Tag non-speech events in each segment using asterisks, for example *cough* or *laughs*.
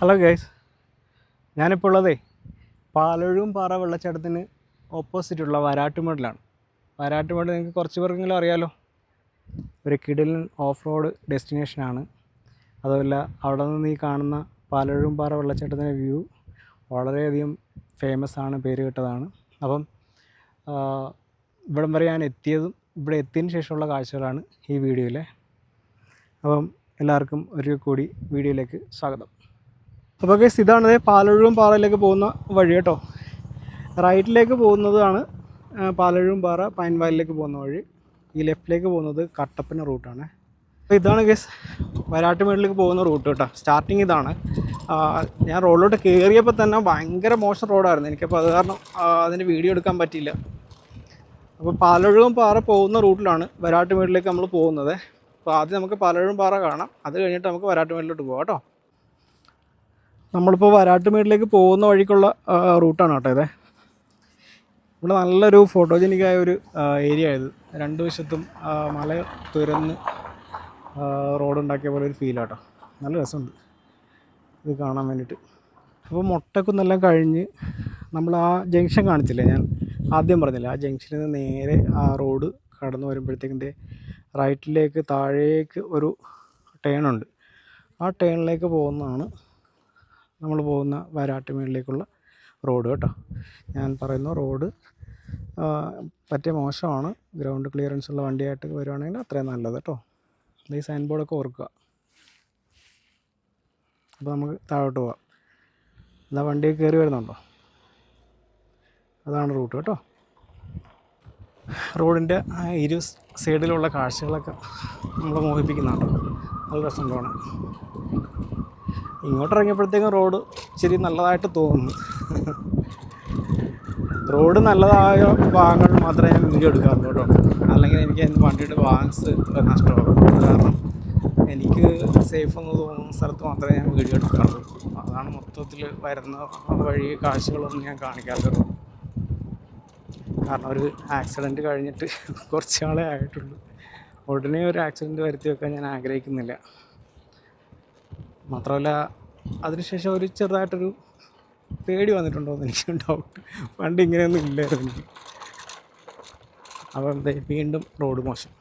Hello guys ഞാനിപ്പോൾ ഉള്ളതേ പാലൊഴും പാറ വെള്ളച്ചാട്ടത്തിന് ഓപ്പോസിറ്റുള്ള വരാട്ടുമേടിലാണ് വരാട്ടുമേട് നിങ്ങൾക്ക് കുറച്ച് പേർക്കെങ്കിലും അറിയാലോ. ഒരു കിടിലൻ ഓഫ് റോഡ് ഡെസ്റ്റിനേഷനാണ് അതുമല്ല അവിടെ നിന്ന് ഈ കാണുന്ന പാലൊഴും പാറ വെള്ളച്ചാട്ടത്തിന്റെ വ്യൂ വളരെയധികം ഫേമസ് ആണ് പേര് കേട്ടതാണ്. അപ്പം ഇവിടം വരെ ഞാൻ എത്തിയതും ഇവിടെ എത്തിയതിന് ശേഷമുള്ള കാഴ്ചകളാണ് ഈ വീഡിയോയിലെ. അപ്പം എല്ലാവർക്കും ഒരു കൂടി വീഡിയോയിലേക്ക് സ്വാഗതം. അപ്പോൾ ഗൈസ് ഇതാണ് ദേ പാലഴും പാറയിലേക്ക് പോകുന്ന വഴി കേട്ടോ. റൈറ്റിലേക്ക് പോകുന്നതാണ് പാലഴുവും പാറ പൈൻ വാലിലേക്ക് പോകുന്ന വഴി. ഈ ലെഫ്റ്റിലേക്ക് പോകുന്നത് കട്ടപ്പന റൂട്ടാണ് അപ്പോൾ ഇതാണ് ഗൈസ് വരാട്ടുമേടിലേക്ക് പോകുന്ന റൂട്ട് കേട്ടോ. സ്റ്റാർട്ടിങ് ഇതാണ്. ഞാൻ റോഡിലോട്ട് കയറിയപ്പോൾ തന്നെ ഭയങ്കര മോശം റോഡായിരുന്നു എനിക്കപ്പോൾ അത് കാരണം അതിന്റെ വീഡിയോ എടുക്കാൻ പറ്റിയില്ല. അപ്പോൾ പാലഴുവും പാറ പോകുന്ന റൂട്ടിലാണ് വരാട്ടുമേടിലേക്ക് നമ്മൾ പോകുന്നത്. അപ്പോൾ ആദ്യം നമുക്ക് പാലഴുവും പാറ കാണാം. അത് കഴിഞ്ഞിട്ട് നമുക്ക് വരാട്ടുമേടിലോട്ട് പോകാം കേട്ടോ. നമ്മളിപ്പോൾ വരാട്ടുമേടിലേക്ക് പോകുന്ന വഴിക്കുള്ള റൂട്ടാണ് കേട്ടോ ഇതേ. ഇവിടെ നല്ലൊരു ഫോട്ടോജനിക്കായ ഒരു ഏരിയ ഇത്. രണ്ട് വശത്തും മല തുരന്ന് റോഡ് ഉണ്ടാക്കിയ പോലെ ഒരു ഫീൽ ആട്ടോ നല്ല രസമുണ്ട്. ഇത് കാണാൻ വേണ്ടിയിട്ട് അപ്പോൾ മുട്ടക്കുന്നെല്ലാം കഴിഞ്ഞ് നമ്മൾ ആ ജംഗ്ഷൻ കാണിച്ചില്ലേ? ഞാൻ ആദ്യം പറഞ്ഞില്ലേ ആ ജംഗ്ഷനിൽ നിന്ന് നേരെ ആ റോഡ് കടന്നു വരുമ്പോഴത്തേക്കിന്റെ റൈറ്റിലേക്ക് താഴേക്ക് ഒരു ടേണുണ്ട് ആ ടേണിലേക്ക് പോകുന്നതാണ് നമ്മൾ പോകുന്ന വരാട്ടുമേളിലേക്കുള്ള റോഡ് കേട്ടോ. ഞാൻ പറയുന്നു റോഡ് പറ്റിയ മോശമാണ്. ഗ്രൗണ്ട് ക്ലിയറൻസ് ഉള്ള വണ്ടിയായിട്ട് വരുവാണെങ്കിൽ അത്രയും നല്ലത് കേട്ടോ. ഈ സൈൻ ബോർഡൊക്കെ ഓർക്കുക. അപ്പോൾ നമുക്ക് താഴോട്ട് പോവാം. എന്താ വണ്ടി കയറി വരുന്നുണ്ടോ? അതാണ് റൂട്ട് കേട്ടോ. റോഡിന്റെ ഇരു സൈഡിലുള്ള കാഴ്ചകളൊക്കെ നമ്മളെ മോഹിപ്പിക്കുന്നുണ്ടോ. നല്ല രസം കാണാൻ. ഇങ്ങോട്ട് ഇറങ്ങിയപ്പോഴത്തേക്കും റോഡ് ശരി നല്ലതായിട്ട് തോന്നുന്നു. റോഡ് നല്ലതായ ഭാഗങ്ങൾ മാത്രമേ ഞാൻ വീഡിയോ എടുക്കാറുള്ളൂ കേട്ടോ. അല്ലെങ്കിൽ എനിക്ക് എന്റെ വണ്ടിയുടെ ബാലൻസ് നഷ്ടമാകും കാരണം എനിക്ക് സേഫ് എന്ന് തോന്നുന്ന സ്ഥലത്ത് മാത്രമേ ഞാൻ വീഡിയോ എടുക്കാറുള്ളൂ. അതാണ് മൊത്തത്തിൽ വരുന്ന വഴി കാഴ്ചകളൊന്നും ഞാൻ കാണിക്കാറുള്ളൂ കാരണം ഒരു ആക്സിഡന്റ് കഴിഞ്ഞിട്ട് കുറച്ച് നാളെ ആയിട്ടുള്ളൂ. ഉടനെ ഒരു ആക്സിഡന്റ് വരുത്തി വെക്കാൻ ഞാൻ ആഗ്രഹിക്കുന്നില്ല. മാത്രമല്ല അതിനുശേഷം ഒരു ചെറുതായിട്ടൊരു പേടി വന്നിട്ടുണ്ടോ എന്ന് എനിക്ക് ഡൗട്ട് പണ്ട് ഇങ്ങനെയൊന്നും ഇല്ലായിരുന്നു. എനിക്ക് അപ്പം വീണ്ടും റോഡ് മോശം.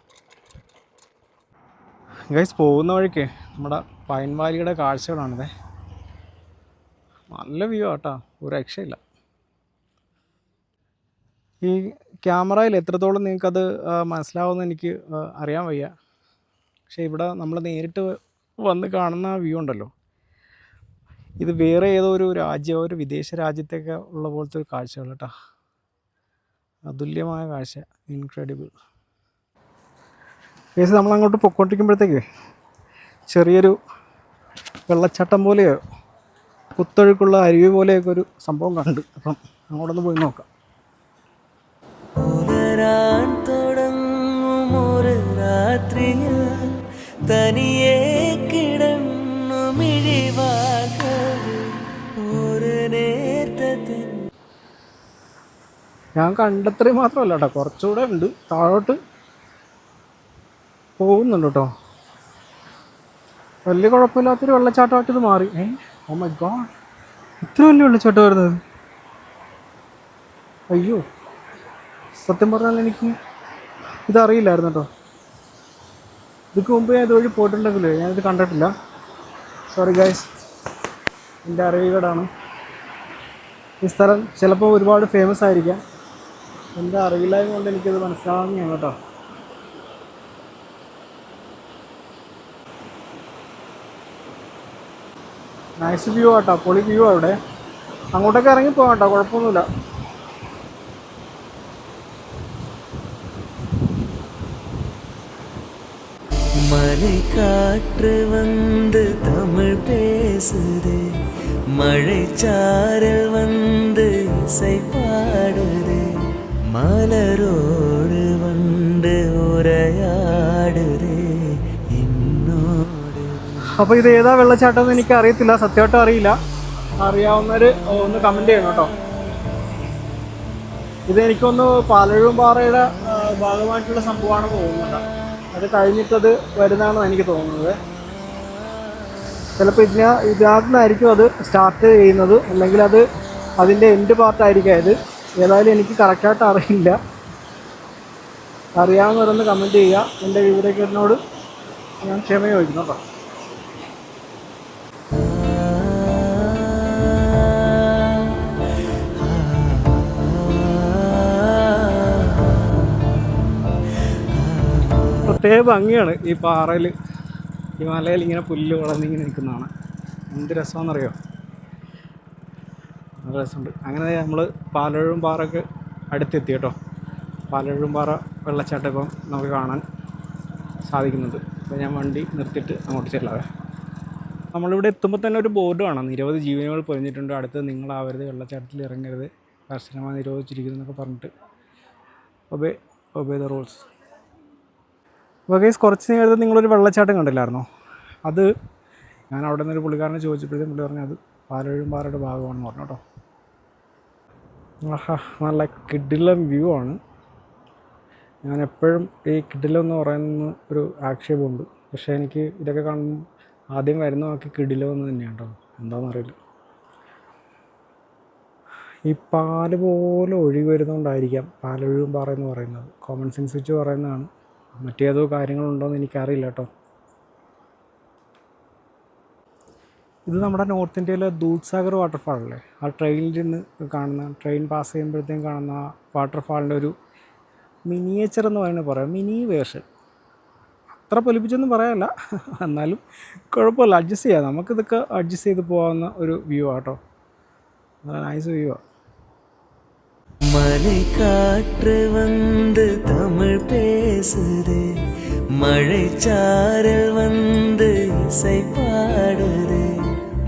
ഗൈസ് പോകുന്ന വഴിക്ക് നമ്മുടെ പൈൻ വാലിയുടെ കാഴ്ചകളാണിത്. നല്ല വ്യൂ ആട്ടോ ഒരു രക്ഷയില്ല. ഈ ക്യാമറയിൽ എത്രത്തോളം നിങ്ങൾക്കത് മനസ്സിലാവുമെന്ന് എനിക്ക് അറിയാൻ വയ്യ. പക്ഷേ ഇവിടെ നമ്മൾ നേരിട്ട് വന്ന് കാണുന്ന വ്യൂ ഉണ്ടല്ലോ. ഇത് വേറെ ഏതോ ഒരു രാജ്യമോ ഒരു വിദേശ രാജ്യത്തൊക്കെ ഉള്ള പോലത്തെ ഒരു കാഴ്ചകൾ കേട്ടോ. അതുല്യമായ കാഴ്ച. ഇൻക്രെഡിബിൾ കേസ് നമ്മൾ അങ്ങോട്ട് പൊക്കോണ്ടിരിക്കുമ്പോഴത്തേക്ക് ചെറിയൊരു വെള്ളച്ചാട്ടം പോലെയോ കുത്തൊഴുക്കുള്ള അരുവി പോലെയൊക്കെ ഒരു സംഭവം കണ്ട്. അപ്പം അങ്ങോട്ടൊന്ന് പോയി നോക്കാം. തനിയെ കിടന്നു മിഴിവാർക്കവേ ഞാൻ കണ്ടത്രയും മാത്രമല്ല കേട്ടോ കുറച്ചുകൂടെ ഉണ്ട്. താഴോട്ട് പോകുന്നുണ്ട് കേട്ടോ വലിയ കുഴപ്പമില്ലാത്തൊരു വെള്ളച്ചാട്ടമായിട്ട് ഇത് മാറി. ഓ മൈ ഗോഡ് ഇത്ര വലിയ വെള്ളച്ചാട്ടം വരുന്നത് അയ്യോ. സത്യം പറഞ്ഞാൽ എനിക്ക് ഇതറിയില്ലായിരുന്നു കേട്ടോ ഇതിക്ക് മുമ്പ് ഞാൻ ഇതുവഴി പോയിട്ടുണ്ടെങ്കിലേ ഞാനിത് കണ്ടിട്ടില്ല. സോറി ഗൈസ് എന്റെ അറിവുകേടാണ് ഈ സ്ഥലം ചിലപ്പോൾ ഒരുപാട് ഫേമസ് ആയിരിക്കാം. എൻ്റെ അറിവില്ലായ്മ കൊണ്ട് എനിക്കത് മനസ്സിലാവുന്നതാണ് കേട്ടോ നൈസ് വ്യൂ ആട്ടോ പൊളി വ്യൂ അവിടെ അങ്ങോട്ടൊക്കെ ഇറങ്ങി പോകാം കേട്ടോ കുഴപ്പമൊന്നുമില്ല மலை காற்று வந்து தமிழ் பேசுதே மழை சாரல் வந்து இசை பாடுதே മലരോട് വണ്ട് ഉരയാടുതേ എന്നോട്. അപ്പോൾ ഇത് ഏതാ വെള്ളച്ചാട്ടം എന്ന് എനിക്ക് അറിയത്തില്ല സത്യമായിട്ടും അറിയില്ല. അറിയാവുന്നവര് ഒന്ന് കമന്റ് ചെയ്യണം കേട്ടോ. ഇത് എനിക്കൊന്ന് പാലഴും പാറയുടെ ഭാഗമായിട്ടുള്ള സംഭവമാണ് തോന്നുന്നത്. അത് കഴിഞ്ഞിട്ടത് വരുന്നതാണ് എനിക്ക് തോന്നുന്നത്. ചിലപ്പോൾ ഇതിനാ ഇതിനകത്തുനിന്നായിരിക്കും അത് സ്റ്റാർട്ട് ചെയ്യുന്നത്. അല്ലെങ്കിൽ അത് അതിന്റെ എൻഡ് പാർട്ടായിരിക്കും അത്. ഏതായാലും എനിക്ക് കറക്റ്റായിട്ട് അറിയില്ല. അറിയാവുന്നവരൊന്ന് കമന്റ് ചെയ്യുക. എന്റെ വിവരക്കേടിനോട് ഞാൻ ക്ഷമ ചോദിക്കുന്നു കേട്ടോ. പ്രത്യേക ഭംഗിയാണ് ഈ പാറയിൽ ഈ ഇങ്ങനെ പുല്ല് വളർന്നിങ്ങനെ നിൽക്കുന്നതാണ്. എന്ത് രസമാണെന്നറിയോ? നല്ല രസമുണ്ട്. അങ്ങനെ നമ്മൾ പാലഴും പാറക്ക് അടുത്തെത്തി കേട്ടോ. പാലഴും പാറ വെള്ളച്ചാട്ടം ഇപ്പം നമുക്ക് കാണാൻ സാധിക്കുന്നുണ്ട്. അപ്പോൾ ഞാൻ വണ്ടി നിർത്തിയിട്ട് അങ്ങോട്ട് ചെല്ലാതെ നമ്മളിവിടെ എത്തുമ്പോൾ തന്നെ ഒരു ബോർഡ് കാണാം. നിരവധി ജീവനുകൾ പൊരിഞ്ഞിട്ടുണ്ട് അടുത്ത് നിങ്ങളാവരുത് വെള്ളച്ചാട്ടത്തിൽ ഇറങ്ങരുത് കർശനമായി നിരോധിച്ചിരിക്കുന്നു എന്നൊക്കെ പറഞ്ഞിട്ട്. Obey obey the rules. അപ്പോൾ കേസ് കുറച്ച് നേരത്തെ നിങ്ങളൊരു വെള്ളച്ചാട്ടം കണ്ടില്ലായിരുന്നോ? അത് ഞാൻ അവിടെ നിന്നൊരു പുള്ളിക്കാരനെ ചോദിച്ചപ്പോഴത്തേക്കും പുള്ളി പറഞ്ഞു അത് പാലഴും പാറയുടെ ഭാഗമാണെന്ന് പറഞ്ഞു കേട്ടോ. ആഹാ നല്ല കിഡിലം വ്യൂ ആണ്. ഞാൻ എപ്പോഴും ഈ കിഡിലം എന്ന് പറയുന്ന ഒരു ആക്ഷേപമുണ്ട്. പക്ഷേ എനിക്ക് ഇതൊക്കെ കാണുമ്പോൾ ആദ്യം വരുന്ന വാക്ക് കിഡിലം എന്ന് തന്നെയാണ് കേട്ടോ എന്താണെന്നറിയില്ല ഈ പാൽ പോലെ ഒഴുകി വരുന്നതുകൊണ്ടായിരിക്കാം പാലൊഴുകും പാറ എന്ന് പറയുന്നത്. കോമൺ സെൻസ് വെച്ച് പറയുന്നതാണ്. മറ്റേതോ കാര്യങ്ങളുണ്ടോയെന്ന് എനിക്കറിയില്ല കേട്ടോ ഇത് നമ്മുടെ നോർത്ത് ഇന്ത്യയിലെ ദൂദ്സാഗർ വാട്ടർഫാൾ അല്ലേ ആ ട്രെയിനിൽ നിന്ന് കാണുന്ന ട്രെയിൻ പാസ് ചെയ്യുമ്പോഴത്തേക്കും കാണുന്ന ആ വാട്ടർഫാളിൻ്റെ ഒരു മിനിയേച്ചർ എന്ന് പറയുന്നത് പറയാം മിനി വേർഷൻ അത്ര പൊലിപ്പിച്ചൊന്നും പറയാനല്ല എന്നാലും കുഴപ്പമില്ല അഡ്ജസ്റ്റ് ചെയ്യാം നമുക്കിതൊക്കെ അഡ്ജസ്റ്റ് ചെയ്ത് പോകാവുന്ന ഒരു വ്യൂ ആട്ടോ നല്ല നൈസ് വ്യൂ ആണ് மலை காற்று வந்து தமிழ் பேசுதே மழை சாரல் வந்து இசை பாடுதே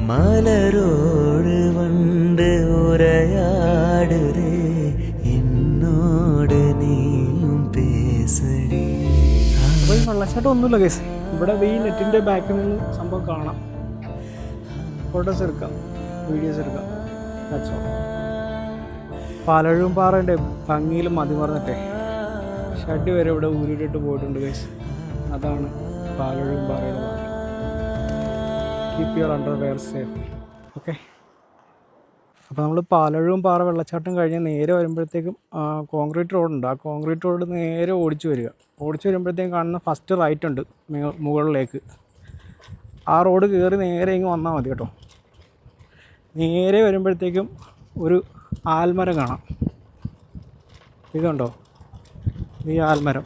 മലരോട് വണ്ട് ഉരയാടുരേ എന്നോട് നീയും പേസടി. വെള്ളച്ചാട്ടം ഒന്നുമില്ല കേസ്. ഇവിടെ ഈ നെറ്റിന്റെ ബാക്കിൽ നിന്ന് സംഭവം കാണാം. ഫോട്ടോസ് എടുക്കാം. വീഡിയോസ് എടുക്കാം. അച്ഛോ പലഴും പാറേന്റെ ഭംഗിയിൽ മതി മറന്നിട്ടേ. ഷഡ് വരെ ഇവിടെ ഊരിട്ടിട്ട് പോയിട്ടുണ്ട് കേസ് അതാണ് പാലഴും പാറയുടെ keep your underwear safe okay അപ്പോൾ നമ്മൾ പാലഴവും പാറ വെള്ളച്ചാട്ടം കഴിഞ്ഞ് നേരെ വരുമ്പോഴത്തേക്കും കോൺക്രീറ്റ് റോഡുണ്ട് ആ കോൺക്രീറ്റ് റോഡ് നേരെ ഓടിച്ചു വരിക. ഓടിച്ചു വരുമ്പോഴത്തേക്കും കാണുന്ന ഫസ്റ്റ് റൈറ്റ് ഉണ്ട് മുകളിലേക്ക്. ആ റോഡ് കയറി നേരെ ഇങ്ങ് വന്നാൽ മതി കേട്ടോ. നേരെ വരുമ്പോഴത്തേക്കും ഒരു ആൽമരം കാണാം. ഇതുണ്ടോ? ഈ ആൽമരം.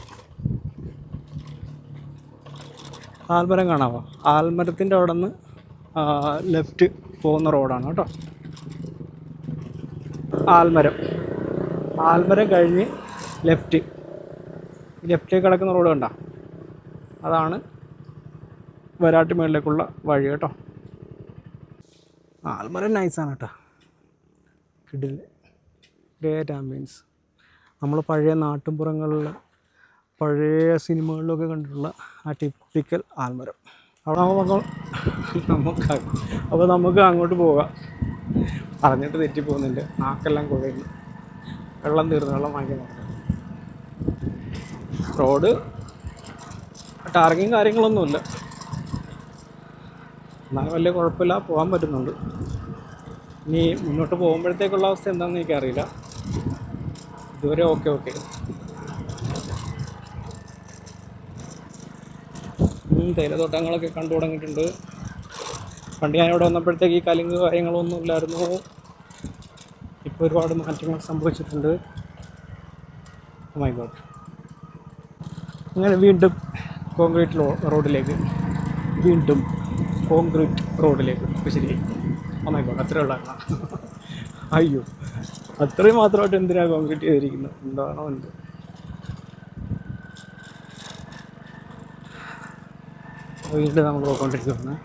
ആൽമരം കാണാമോ ആൽമരത്തിന്റെ അവിടെ നിന്ന് ലെഫ്റ്റ് പോകുന്ന റോഡാണ് കേട്ടോ. ആൽമരം. ആൽമരം കഴിഞ്ഞ് ലെഫ്റ്റ് ലെഫ്റ്റിലേക്ക് കിടക്കുന്ന റോഡ് കണ്ട? അതാണ് വരാട്ടുമേളിലേക്കുള്ള വഴി കേട്ടോ. ആൽമരം നൈസാണ് കേട്ടോ. കിടിൽ ഗ്രേറ്റ് ആംബിയൻസ് നമ്മൾ പഴയ നാട്ടിൻപുറങ്ങളിൽ പഴയ സിനിമകളിലൊക്കെ കണ്ടിട്ടുള്ള ആ ടിപ്പിക്കൽ ആൽമരം. അവിടെ നമുക്ക് അപ്പോൾ നമുക്ക് അങ്ങോട്ട് പോകാം. പറഞ്ഞിട്ട് തെറ്റിപ്പോകുന്നുണ്ട്. നാക്കെല്ലാം കുഴയുന്നു. വെള്ളം തീർന്നു. വെള്ളം വാങ്ങിക്കാൻ നോക്കണം റോഡ് ടാർഗിങ് കാര്യങ്ങളൊന്നുമില്ല. എന്നാലും വലിയ കുഴപ്പമില്ല. പോകാൻ പറ്റുന്നുണ്ട്. ഇനി മുന്നോട്ട് പോകുമ്പോഴത്തേക്കുള്ള അവസ്ഥ എന്താണെന്ന് എനിക്കറിയില്ല. ഇതുവരെ ഓക്കെ ഓക്കെ തേയിലത്തോട്ടങ്ങളൊക്കെ കണ്ടു തുടങ്ങിയിട്ടുണ്ട്. പണ്ട് ഞാൻ ഇവിടെ വന്നപ്പോഴത്തേക്ക് ഈ കലിങ്ങ് കാര്യങ്ങളൊന്നും ഇല്ലായിരുന്നു. ഇപ്പോൾ ഒരുപാട് മാറ്റങ്ങൾ സംഭവിച്ചിട്ടുണ്ട്. മൈ ഗോഡ് അങ്ങനെ വീണ്ടും കോൺക്രീറ്റ് റോഡിലേക്ക് വീണ്ടും കോൺക്രീറ്റ് റോഡിലേക്ക്. അപ്പോൾ ശരി. മൈ ഗോഡ് അത്രേ ഉള്ളതാണ് *laughs* അയ്യോ അത്രയും മാത്രമായിട്ട് എന്തിനാണ് കോൺക്രീറ്റ് ചെയ്തിരിക്കുന്നത്? എന്താണോ എന്ത്? വീണ്ടും നമ്മൾ പോയിക്കൊണ്ടിരിക്കുകയാണ്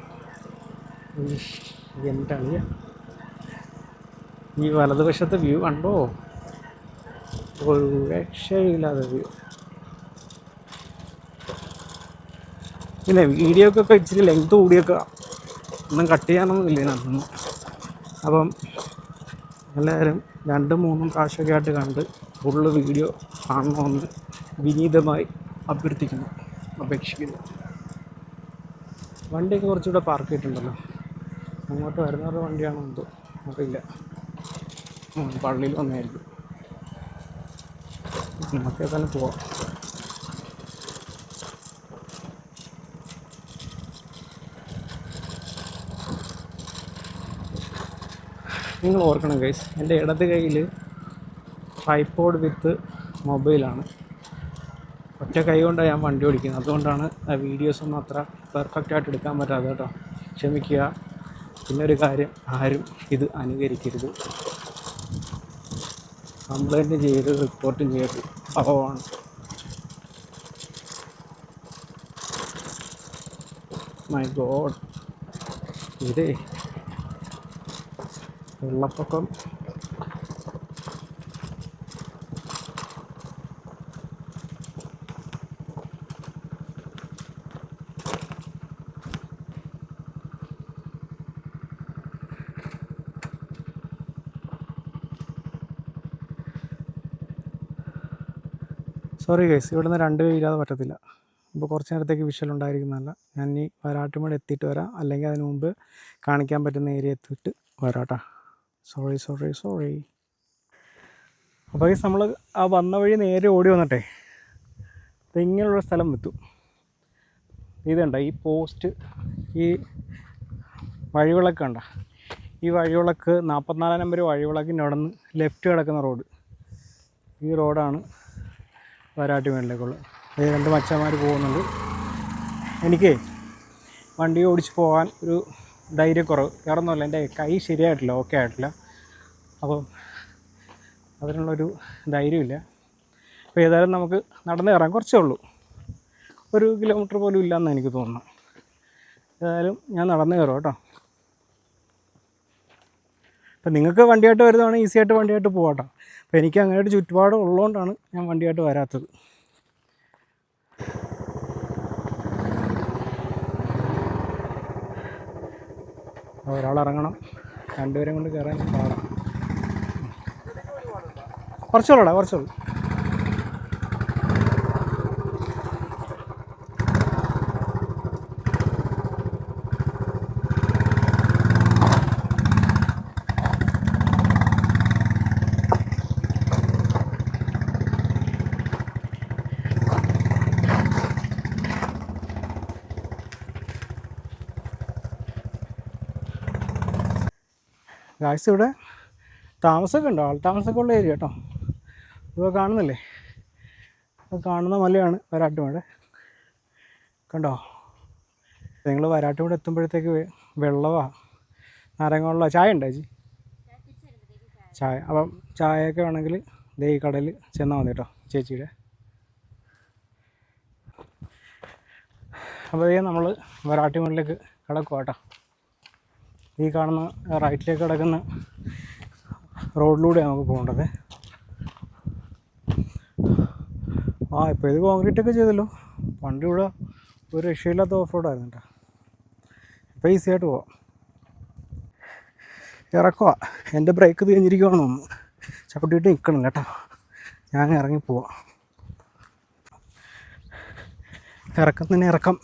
എന്താണ്? ഈ വലതുവശത്തെ വ്യൂ കണ്ടോ? ഒരു രക്ഷയില്ലാതെ വ്യൂ പിന്നെ വീഡിയോക്കൊക്കെ ഇച്ചിരി ലെങ്ത് കൂടിയൊക്കെ ഒന്നും കട്ട് ചെയ്യാനൊന്നും ഇല്ല ഇതിനകത്തൊന്നും. അപ്പം എല്ലാവരും രണ്ടും മൂന്നും പ്രാവശ്യമൊക്കെ ആയിട്ട് കണ്ട് ഫുള്ള് വീഡിയോ കാണണമെന്ന് വിനീതമായി അഭ്യർത്ഥിക്കുന്നു. അപേക്ഷിക്കുന്നു. വണ്ടിയൊക്കെ കുറച്ചുകൂടെ പാർക്ക് ചെയ്തിട്ടുണ്ടല്ലോ. അങ്ങോട്ട് വരുന്നവരുടെ വണ്ടിയാണോ എന്തോ? അറിയില്ല. പള്ളിയിൽ വന്നായിരിക്കും നമുക്ക് ഏതായാലും പോവാം. നിങ്ങൾ ഓർക്കണം ഗൈസ് എന്റെ ഇടത് കയ്യിൽ ട്രൈപ്പോഡ് വിത്ത് മൊബൈലാണ് ഒറ്റ കൈ കൊണ്ടാണ് ഞാൻ വണ്ടി ഓടിക്കുന്നത്. അതുകൊണ്ടാണ് ആ വീഡിയോസൊന്നും അത്ര പെർഫെക്റ്റ് ആയിട്ട് എടുക്കാൻ പറ്റാതെ കേട്ടോ. ക്ഷമിക്കുക. പിന്നെ ഒരു കാര്യം ആരും ഇത് അനുകരിക്കരുത്. കംപ്ലൈന്റ് ചെയ്ത് റിപ്പോർട്ട് ചെയ്ത് അപകടമാണ് മൈ ഗോഡ് ഇതേ. വെള്ളപ്പൊക്കം. സോറി ഗൈസ് ഇവിടുന്ന് രണ്ട് കൈ ഇല്ലാതെ പറ്റത്തില്ല. ഇപ്പോൾ കുറച്ച് നേരത്തേക്ക് വിഷ്വൽ ഉണ്ടായിരിക്കുന്നതല്ല. ഞാൻ ഇനി വരാട്ടുമേട് എത്തിയിട്ട് വരാം. അല്ലെങ്കിൽ അതിന് മുമ്പ് കാണിക്കാൻ പറ്റുന്ന ഏരിയ എത്തിയിട്ട് വരാട്ടാ സോറി സോറി സോറി അപ്പോൾ ഗൈസ് നമ്മൾ ആ വന്ന വഴി നേരെ ഓടി വന്നിട്ടേ. ഇങ്ങനെയുള്ള സ്ഥലം എത്തും. ഇതുണ്ട ഈ പോസ്റ്റ് ഈ വഴിവിളക്ക് കണ്ട? ഈ വഴിവിളക്ക് നാൽപ്പത്തിനാലാം നമ്പർ വഴിവിളക്കിന്റെ അവിടെ നിന്ന് ലെഫ്റ്റ് കിടക്കുന്ന റോഡ് ഈ റോഡാണ് വരാട്ടുമേളിലേക്കുള്ളത് ഈ രണ്ട് മച്ചന്മാർ പോകുന്നുണ്ട്. എനിക്ക് വണ്ടി ഓടിച്ച് പോകാൻ ഒരു ധൈര്യക്കുറവ്. വേറൊന്നുമല്ല എന്റെ കൈ ശരിയായിട്ടില്ല ഓക്കെ ആയിട്ടില്ല. അപ്പം അതിനുള്ളൊരു ധൈര്യമില്ല. അപ്പോൾ ഏതായാലും നമുക്ക് നടന്ന് കയറാൻ കുറച്ചേ ഉള്ളൂ. ഒരു കിലോമീറ്റർ പോലും ഇല്ലയെന്ന് എനിക്ക് തോന്നുന്നു ഏതായാലും ഞാൻ നടന്ന് കയറും കേട്ടോ. അപ്പം നിങ്ങൾക്ക് വണ്ടിയായിട്ട് വരുന്നതാണെങ്കിൽ ഈസിയായിട്ട് വണ്ടിയായിട്ട് വണ്ടിയായിട്ട് പോകാട്ടോ അപ്പോൾ എനിക്ക് അങ്ങനെ ഒരു ചുറ്റുപാട് ഉള്ളതുകൊണ്ടാണ് ഞാൻ വണ്ടിയായിട്ട് വരാത്തത്. ഒരാൾ ഇറങ്ങണം. രണ്ടുപേരും കൊണ്ട് കയറാൻ പാടാം. കുറച്ചുള്ളൂടാ കുറച്ചുള്ളൂ. ഗായ്സ് ഇവിടെ താമസമൊക്കെ ഉണ്ടോ? ആൾ താമസമൊക്കെ ഉള്ള ഏരിയ കേട്ടോ ഇപ്പോൾ കാണുന്നില്ലേ? ഇപ്പോൾ കാണുന്ന മലയാണ് വരാട്ടുമേട് കണ്ടോ? നിങ്ങൾ വരാട്ടുമേട് എത്തുമ്പോഴത്തേക്ക് വെള്ളവാ. വെള്ളമാ നാരങ്ങ വെള്ളമോ ചായ ഉണ്ടോ ചേച്ചി? ചായ. അപ്പം ചായയൊക്കെ വേണമെങ്കിൽ ദേ കടയിൽ ചെന്നാൽ മതി കേട്ടോ ചേച്ചിയുടെ. അപ്പോൾ നമ്മൾ വരാട്ടുമേടിലേക്ക് കിടക്കുക കേട്ടോ ഈ കാണുന്ന റൈറ്റിലേക്ക് കിടക്കുന്ന റോഡിലൂടെയാണ് നമുക്ക് പോകേണ്ടത്. ആ ഇപ്പോൾ ഇത് കോൺക്രീറ്റ് ഒക്കെ ചെയ്തല്ലോ. പണ്ട് ഇവിടെ ഒരു രക്ഷയില്ലാത്ത ഓഫ് റോഡായിരുന്നു കേട്ടോ ഇപ്പോൾ ഈസി ആയിട്ട് പോവാം. ഇറക്കുക എന്റെ ബ്രേക്ക് തിരിഞ്ഞിരിക്കുവാണ് ഒന്ന് ചവിട്ടിയിട്ട് നിൽക്കണം കേട്ടോ. ഞാൻ ഇറങ്ങി പോവാം. ഇറക്കം തന്നെ ഇറക്കം.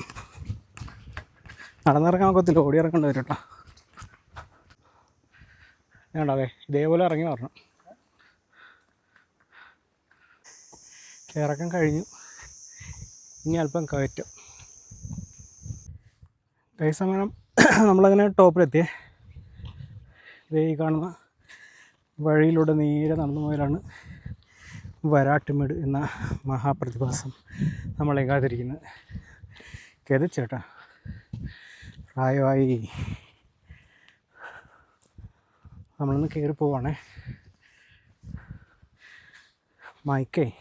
നടന്നിറങ്ങാൻ ഒക്കത്തില്ല. ഓടി ഇറക്കേണ്ടി വരും കേട്ടോ വേണ്ടതെ ഇതേപോലെ ഇറങ്ങി വരണം. ഇറക്കം കഴിഞ്ഞു. ഇനി അല്പം കയറ്റം. കൈസമയം നമ്മളങ്ങനെ ടോപ്പിലെത്തിയേ. ഈ കാണുന്ന വഴിയിലൂടെ നേരെ നടന്നു പോയാലാണ് വരാട്ടുമേട് എന്ന മഹാപ്രതിഭാസം നമ്മളെ കാത്തിരിക്കുന്നത്. കെതച്ചേട്ടാ പ്രായമായി നമ്മളൊന്ന് കയറി പോവാണേ. മൈക്കേ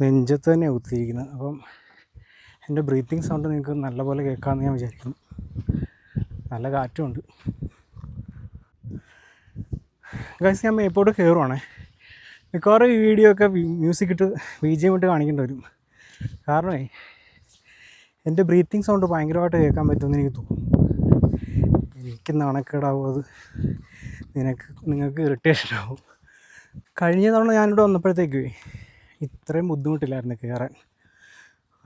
നെഞ്ചത്ത് തന്നെ കുത്തിയിരിക്കുന്നത് അപ്പം എന്റെ ബ്രീത്തിങ് സൗണ്ട് നിങ്ങൾക്ക് നല്ലപോലെ കേൾക്കാമെന്ന് ഞാൻ വിചാരിക്കുന്നു. നല്ല കാറ്റുമുണ്ട്. ഗൈസ് ഞാൻ മേപ്പോട്ട് കയറുവാണേ. മിക്കവാറും ഈ വീഡിയോ ഒക്കെ മ്യൂസിക് ഇട്ട് ബി ജി എം ഇട്ട് കാണിക്കേണ്ടി വരും. കാരണമേ എന്റെ ബ്രീത്തിങ് സൗണ്ട് ഭയങ്കരമായിട്ട് കേൾക്കാൻ പറ്റുമെന്ന് എനിക്ക് തോന്നുന്നു. എനിക്ക് നാണക്കേടാവും അത്? നിനക്ക് നിങ്ങൾക്ക് ഇറിറ്റേഷൻ ആവും. കഴിഞ്ഞ തവണ ഞാനിവിടെ വന്നപ്പോഴത്തേക്ക് ഇത്രയും ബുദ്ധിമുട്ടില്ലായിരുന്നു കയറാൻ.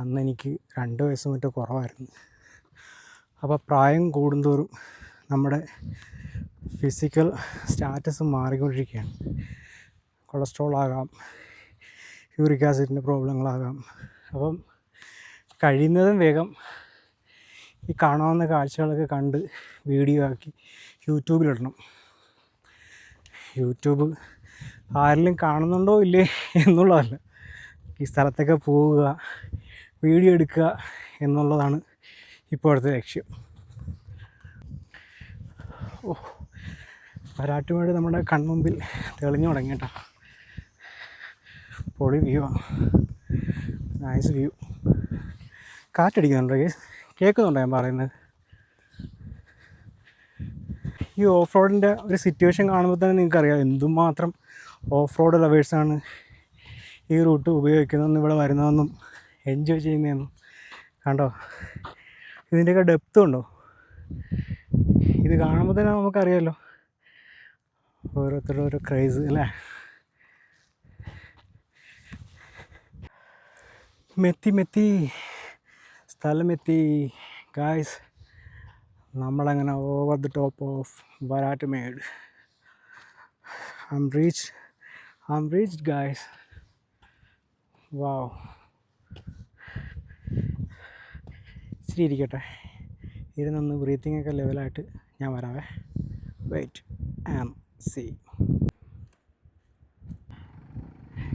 അന്ന് എനിക്ക് രണ്ട് വയസ്സ് മറ്റോ കുറവായിരുന്നു. അപ്പോൾ പ്രായം കൂടുന്തോറും നമ്മുടെ ഫിസിക്കൽ സ്റ്റാറ്റസ് മാറിക്കൊണ്ടിരിക്കുകയാണ്. കൊളസ്ട്രോൾ ആകാം യൂറിക് ആസിഡിന്റെ പ്രോബ്ലങ്ങളാകാം അപ്പം കഴിയുന്നതും വേഗം ഈ കാണാവുന്ന കാഴ്ചകളൊക്കെ കണ്ട് വീഡിയോ ആക്കി യൂട്യൂബിലിടണം. യൂട്യൂബ് ആരെങ്കിലും കാണുന്നുണ്ടോ ഇല്ലേ എന്നുള്ളതല്ല. ഈ സ്ഥലത്തൊക്കെ പോവുക വീഡിയോ എടുക്കുക എന്നുള്ളതാണ് ഇപ്പോഴത്തെ ലക്ഷ്യം. ഓ വരാട്ടുമേട് നമ്മുടെ കൺമുമ്പിൽ തെളിഞ്ഞു തുടങ്ങി പൊളി വ്യൂ ആണ്. നൈസ് വ്യൂ കാറ്റടിക്കുന്നുണ്ടോ കേസ് കേൾക്കുന്നുണ്ടോ ഞാൻ പറയുന്നത്? ഈ ഓഫ് റോഡിന്റെ ഒരു സിറ്റുവേഷൻ കാണുമ്പോൾ തന്നെ നിങ്ങൾക്കറിയാം. എന്തുമാത്രം ഓഫ് റോഡ് ലവേഴ്സാണ് ഈ റൂട്ട് ഉപയോഗിക്കുന്നതെന്നും ഇവിടെ വരുന്നതെന്നും എൻജോയ് ചെയ്യുന്നതെന്നും. കണ്ടോ? ഇതിന്റെയൊക്കെ ഡെപ്ത് ഉണ്ടോ? ഇത് കാണുമ്പോൾ തന്നെ നമുക്കറിയാമല്ലോ ഓരോരുത്തരുടെ ഓരോ ക്രൈസ് അല്ലേ? മെത്തി മെത്തി. സ്ഥലമെത്തി ഗായ്സ് നമ്മളങ്ങനെ over the top of Varattumedu I M reach I M reach guys wow ഇച്ചിരി ഇരിക്കട്ടെ. ഇരുന്നൊന്ന് ബ്രീത്തിങ് ഒക്കെ ലെവലായിട്ട് ഞാൻ വരാവേ. വെയിറ്റ് ആൻഡ് സി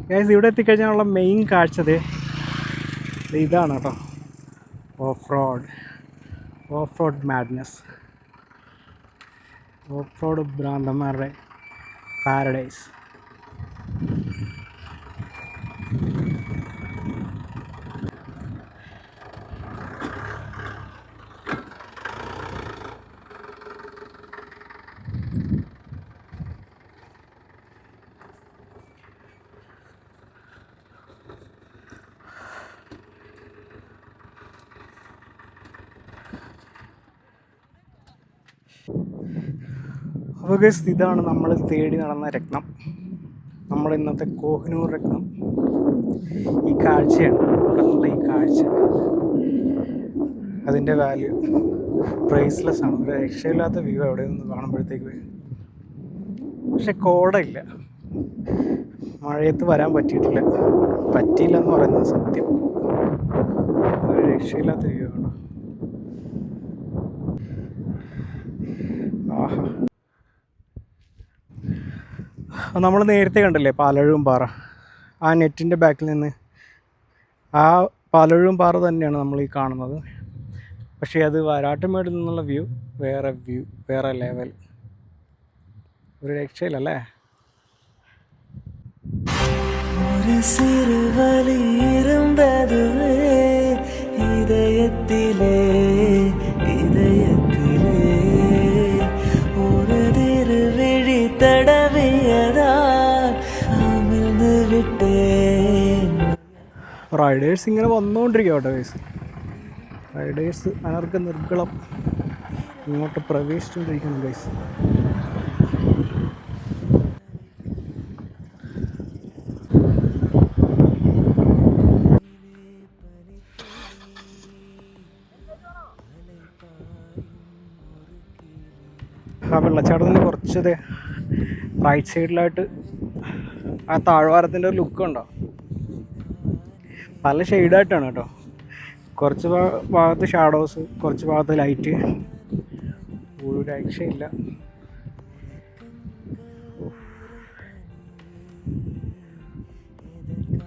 ഗൈസ് ഇവിടെ എത്തിക്കഴിഞ്ഞാലുള്ള മെയിൻ കാഴ്ചത് ഇതാണ് കേട്ടോ. Off road off road madness. Off road ഭ്രാന്തന്മാരുടെ paradise. അപ്പോൾ ഇതാണ് നമ്മൾ തേടി നടന്ന രത്നം. നമ്മൾ ഇന്നത്തെ കോഹിനൂർ രത്നം. ഈ കാഴ്ചയാണ് ഇവിടെ ഈ കാഴ്ച. അതിന്റെ വാല്യൂ പ്രൈസ്ലെസ് ആണ്. ഒരു രക്ഷയില്ലാത്ത വ്യൂ അവിടെ നിന്ന് കാണുമ്പോഴത്തേക്ക് പക്ഷെ കോടയില്ല. മഴയത്ത് വരാൻ പറ്റിയിട്ടില്ല. പറ്റിയില്ല എന്ന് പറയുന്നത് സത്യം. ഒരു രക്ഷയില്ലാത്ത വ്യൂ ആണ് ആഹാ നമ്മൾ നേരത്തെ കണ്ടല്ലേ പാലഴും പാറ? ആ നെറ്റിന്റെ ബാക്കിൽ നിന്ന് ആ പാലഴും പാറ തന്നെയാണ് നമ്മൾ ഈ കാണുന്നത്. പക്ഷേ അത് വരാട്ടുമേടിൽ നിന്നുള്ള വ്യൂ വേറെ വ്യൂ വേറെ ലെവൽ. ഒരു രക്ഷയില്ലല്ലേ? ஒரு റൈഡേഴ്സ് ഇങ്ങനെ വന്നുകൊണ്ടിരിക്കുക കേട്ടോ റൈഡേഴ്സ് ആർക്ക് നിർഗളം ഇങ്ങോട്ട് പ്രവേശിച്ചുകൊണ്ടിരിക്കുന്നു ഗൈസ് ആ വെള്ളച്ചാട്ടത്തിന് കുറച്ച് റൈറ്റ് സൈഡിലായിട്ട് ആ താഴ്വാരത്തിന്റെ ഒരു ലുക്ക് ഉണ്ടോ? പല ഷെയ്ഡായിട്ടാണ് കേട്ടോ കുറച്ച് ഭാ- ഭാഗത്ത് ഷാഡോസ് കുറച്ച് ഭാഗത്ത് ലൈറ്റ് ഒരു രക്ഷയില്ല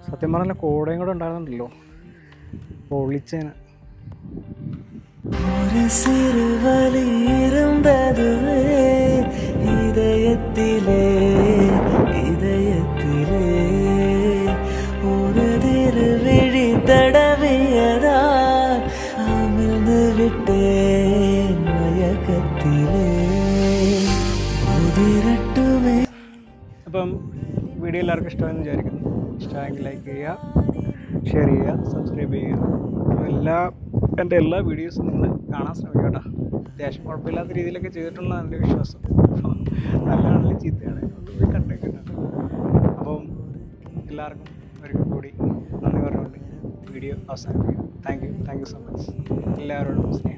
സത്യം പറഞ്ഞാൽ കോടയും കൂടെ ഉണ്ടാകുന്നുണ്ടല്ലോ പൊള്ളിച്ചേന ஒரு சிறு வலி இருந்ததுவே இதயத்திலே இதயத்திலே ஒரு திருவிழி തടവിയതാ അമിഴ്ന്ന് വിട്ടേ മയക്കത്തിലേ. അപ്പം വീഡിയോ എല്ലാവർക്കും ഇഷ്ടമെന്ന് വിചാരിക്കുന്നു. ഇഷ്ടമെങ്കിൽ ലൈക്ക് ചെയ്യുക ഷെയർ ചെയ്യുക സബ്സ്ക്രൈബ് ചെയ്യുക. എല്ലാ എന്റെ എല്ലാ വീഡിയോസും നിങ്ങൾ കാണാൻ ശ്രമിക്കുക കേട്ടോ. അത്യാവശ്യം കുഴപ്പമില്ലാത്ത രീതിയിലൊക്കെ ചെയ്തിട്ടുണ്ടെന്നാണ് എന്റെ വിശ്വാസം. നല്ലതാണെങ്കിലും ചീത്തയാണെങ്കിലും പോയി കണ്ടേക്കുന്നത് അപ്പം എല്ലാവർക്കും വീഡിയോ അവസാനിപ്പിക്കും thank you thank you so much എല്ലാവരോടും സ്നേഹം